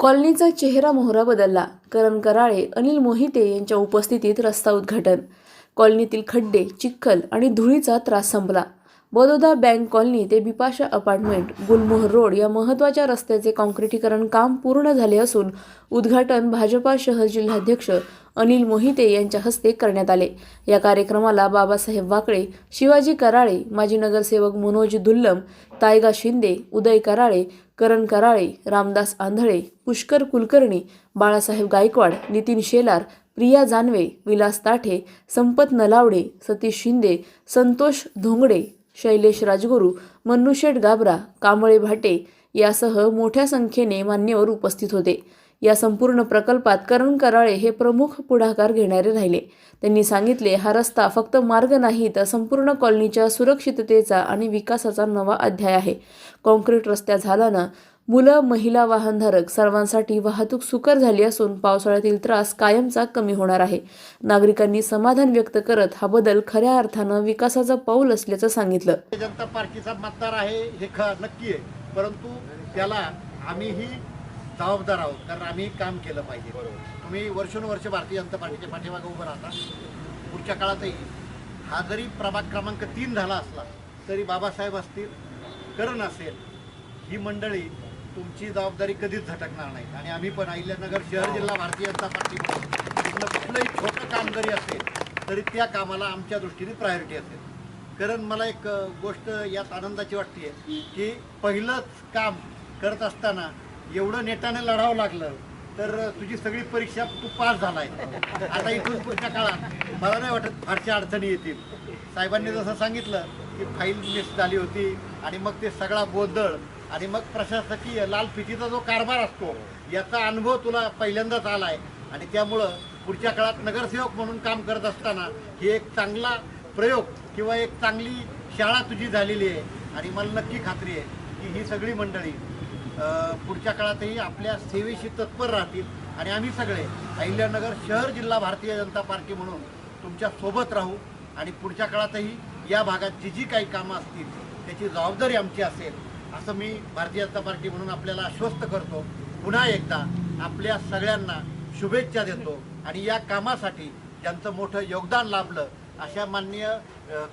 कॉलनीचा चेहरा मोहरा बदलला. करण कराळे अनिल मोहिते यांच्या उपस्थितीत रस्ता उद्घाटन. कॉलनीतील खड्डे चिखल आणि धुळीचा त्रास संपला. बडोदा बँक कॉलनी ते बिपाशा अपार्टमेंट गुलमोहर रोड या महत्त्वाच्या रस्त्याचे काँक्रिटीकरण काम पूर्ण झाले असून उद्घाटन भाजपा शहर जिल्हाध्यक्ष अनिल मोहिते यांच्या हस्ते करण्यात आले. या कार्यक्रमाला बाबासाहेब वाकळे शिवाजी कराळे माजी नगरसेवक मनोज दुल्लम तायगा शिंदे उदय कराळे करण कराळे रामदास आंधळे पुष्कर कुलकर्णी बाळासाहेब गायकवाड नितीन शेलार प्रिया जानवे विलास ताठे संपत नलावडे सतीश शिंदे संतोष धोंगडे शैलेश राजगुरू मन्नुशेठ गाबरा कांबळे भाटे यासह मोठ्या संख्येने मान्यवर उपस्थित होते. या संपूर्ण प्रकल्पात करण कराळे हे प्रमुख पुढाकार घेणारे राहिले. त्यांनी सांगितले हा रस्ता फक्त मार्ग नाही तर संपूर्ण कॉलनीच्या सुरक्षिततेचा आणि विकासाचा नवा अध्याय आहे. कॉन्क्रीट रस्त्या झाल्यानं मुलं महिला वाहनधारक सर्वांसाठी वाहतूक सुकर झाली असून पावसाळ्यातील त्रास कायमचा कमी होणार आहे. नागरिकांनी समाधान व्यक्त करत हा बदल खऱ्या अर्थानं विकासाचं पाऊल असल्याचं सांगितलं. जनता पार्टीचा मतदार आहे हे नक्की आहे. परंतु त्याला आम्हीही जबाबदार आहोत कारण आम्ही काम केलं पाहिजे. तुम्ही वर्षानुवर्ष भारतीय जनता पार्टीच्या पाठीमागे उभं राहता. पुढच्या काळातही हा जरी प्रभाग क्रमांक तीन झाला असला तरी बाबासाहेब असतील करण असेल ही मंडळी तुमची जबाबदारी कधीच झटकणार नाही. आणि आम्ही पण अहिल्यानगर शहर जिल्हा भारतीय जनता पार्टी तिथलं कुठलंही छोटं काम जरी असेल तरी त्या कामाला आमच्या दृष्टीने प्रायोरिटी असेल. कारण मला एक गोष्ट यात आनंदाची वाटते की पहिलंच काम करत असताना एवढं नेटाने लढावं लागलं तर तुझी सगळी परीक्षा तू पास झालाय. आता इथून पुढच्या काळात मला नाही वाटत फारशा अडचणी येतील. साहेबांनी जसं सांगितलं की फाईल मिस झाली होती आणि मग ते सगळा गोंधळ आणि मग प्रशासकीय लाल फितीचा जो कारभार असतो याचा अनुभव तुला पहिल्यांदाच आलाय. आणि त्यामुळं पुढच्या काळात नगरसेवक म्हणून काम करत असताना ही एक चांगला प्रयोग किंवा एक चांगली शाळा तुझी झालेली आहे. आणि मला नक्की खात्री आहे की ही सगळी मंडळी पुढच्या काळातही आपल्या सेवेशी तत्पर राहतील. आणि आम्ही सगळे अहिल्यानगर शहर जिल्हा भारतीय जनता पार्टी म्हणून तुमच्यासोबत राहू. आणि पुढच्या काळातही या भागात जी जी काही कामं असतील त्याची जबाबदारी आमची असेल असं मी भारतीय जनता पार्टी म्हणून आपल्याला आश्वस्त करतो. पुन्हा एकदा आपल्या सगळ्यांना शुभेच्छा देतो. आणि या कामासाठी ज्यांचं मोठं योगदान लाभलं अशा माननीय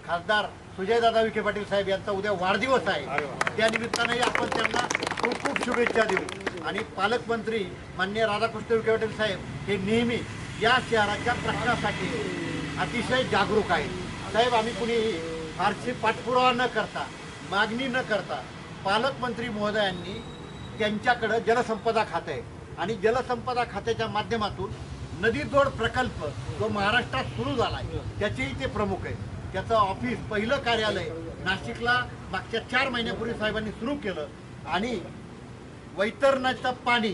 खासदार सुजयदादा विखे पाटील साहेब यांचा उद्या वाढदिवस आहे. त्या निमित्तानंही आपण त्यांना खूप खूप शुभेच्छा देऊ. आणि पालकमंत्री माननीय राधाकृष्ण विखे पाटील साहेब हे नेहमी या शहराच्या प्रश्नासाठी अतिशय जागरूक आहेत. साहेब आम्ही कुणीही फारशी पाठपुरावा न करता मागणी न करता पालकमंत्री महोदयांनी त्यांच्याकडं जलसंपदा खातं. आहे आणि जलसंपदा खात्याच्या माध्यमातून नदी जोड प्रकल्प जो महाराष्ट्रात सुरू झाला आहे त्याचेही ते प्रमुख आहे त्याचं ऑफिस पहिलं कार्यालय नाशिकला मागच्या चार महिन्यापूर्वी साहेबांनी सुरू केलं आणि वैतरणाचं पाणी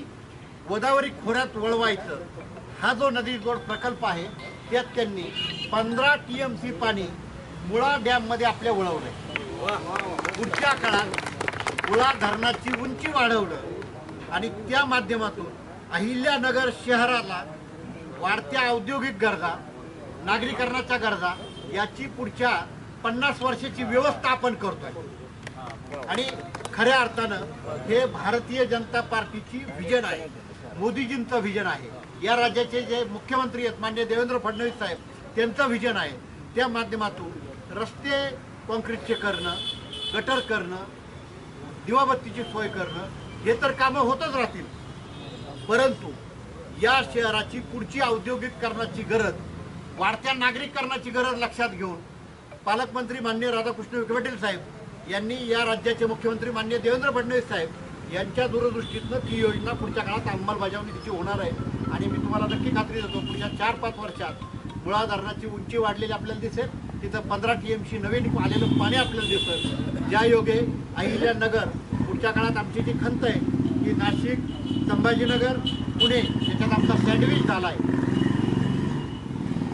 गोदावरी खोऱ्यात वळवायचं हा जो नदी जोड प्रकल्प आहे त्यात त्यांनी पंधरा टी एम सी पाणी मुळा डॅममध्ये आपल्या वळवलं पुढच्या काळात मुळा धरणाची उंची वाढवलं आणि त्या माध्यमातून अहिल्यानगर शहराला वाढत्या औद्योगिक गरजा नागरीकरणाच्या गरजा याची पुढच्या पन्नास वर्षाची व्यवस्था आपण करतोय. आणि खऱ्या अर्थानं हे भारतीय जनता पार्टीची व्हिजन आहे मोदीजींचं व्हिजन आहे. या राज्याचे जे मुख्यमंत्री आहेत मान्य देवेंद्र फडणवीस साहेब त्यांचं व्हिजन आहे. त्या माध्यमातून रस्ते कॉन्क्रीटचे करणं गटर करणं दिवाबत्तीची सोय करणं हे तर कामं होतच राहतील. परंतु या शहराची पुढची औद्योगिकरणाची गरज वाढत्या नागरिकरणाची गरज लक्षात घेऊन पालकमंत्री माननीय राधाकृष्ण विखे पाटील साहेब यांनी या राज्याचे मुख्यमंत्री माननीय देवेंद्र फडणवीस साहेब यांच्या दूरदृष्टीतनं ती योजना पुढच्या काळात अंमलबजावणी तिची होणार आहे. आणि मी तुम्हाला नक्की खात्री देतो पुढच्या चार पाच वर्षात मुळा धरणाची उंची वाढलेली आपल्याला दिसेल. तिथं पंधरा टी एमशी नवीन आलेलं पाणी आपल्याला दिसतं. ज्या योगे अहिल्यानगर पुढच्या काळात आमची जी खंत आहे की नाशिक संभाजीनगर पुणे याच्यात आमचा सँडविच झाला आहे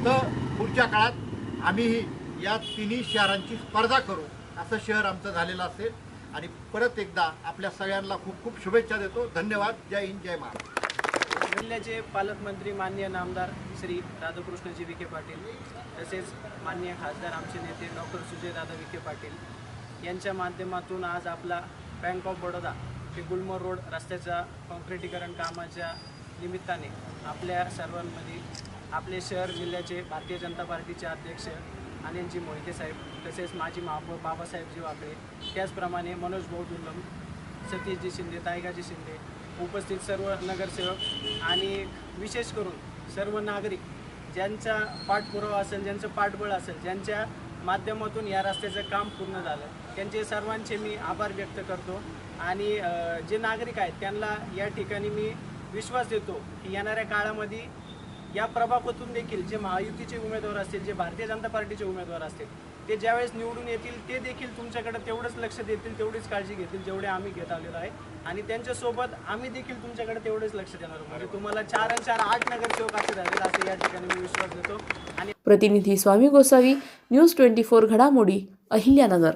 तर पुढच्या काळात आम्हीही या तिन्ही शहरांची स्पर्धा करू असं शहर आमचं झालेलं असेल. आणि परत एकदा आपल्या सगळ्यांना खूप खूप शुभेच्छा देतो. धन्यवाद. जय हिंद जय महाराष्ट्र. जिल्ह्याचे पालकमंत्री माननीय नामदार श्री राधाकृष्णजी विखे पाटील तसेच माननीय खासदार आमचे नेते डॉक्टर सुजयदादा विखे पाटील यांच्या माध्यमातून आज आपला बँक ऑफ बडोदा ते गुलमोर रोड रस्त्याच्या कॉन्क्रिटीकरण कामाच्या निमित्ताने आपल्या सर्वांमध्ये आपले शहर जिल्ह्याचे भारतीय जनता पार्टीचे अध्यक्ष आनंदजी मोहिते साहेब तसेच माजी महापौर बाबासाहेबजी वाकळे त्याचप्रमाणे मनोज भाऊ दुर्लम सतीशजी शिंदे तायगाजी शिंदे उपस्थित सर्व नगरसेवक आणि विशेष करून सर्व नागरिक ज्यांचा पाठपुरावा असेल ज्यांचं पाठबळ असेल ज्यांच्या माध्यमातून या रस्त्याचं काम पूर्ण झालं त्यांचे सर्वांचे मी आभार व्यक्त करतो. आणि जे नागरिक आहेत त्यांना या ठिकाणी मी विश्वास देतो की येणाऱ्या काळामध्ये या प्रभागातून देखील जे महायुतीचे उमेदवार असतील जे भारतीय जनता पार्टीचे उमेदवार असतील ते ज्यावेळेस निवडून येतील ते देखील तुमच्याकडे तेवढंच लक्ष देतील तेवढीच काळजी घेतील जेवढे आम्ही घेत आलेलो आहे. आणि त्यांच्यासोबत आम्ही देखील तुमच्याकडे तेवढेच लक्ष देणार म्हणजे तुम्हाला चार आणि चार आठ नगरसेवक असे झाले असं या ठिकाणी मी विश्वास देतो. आणि प्रतिनिधी Swami Gosavi news twenty four घडामोडी अहिल्यानगर.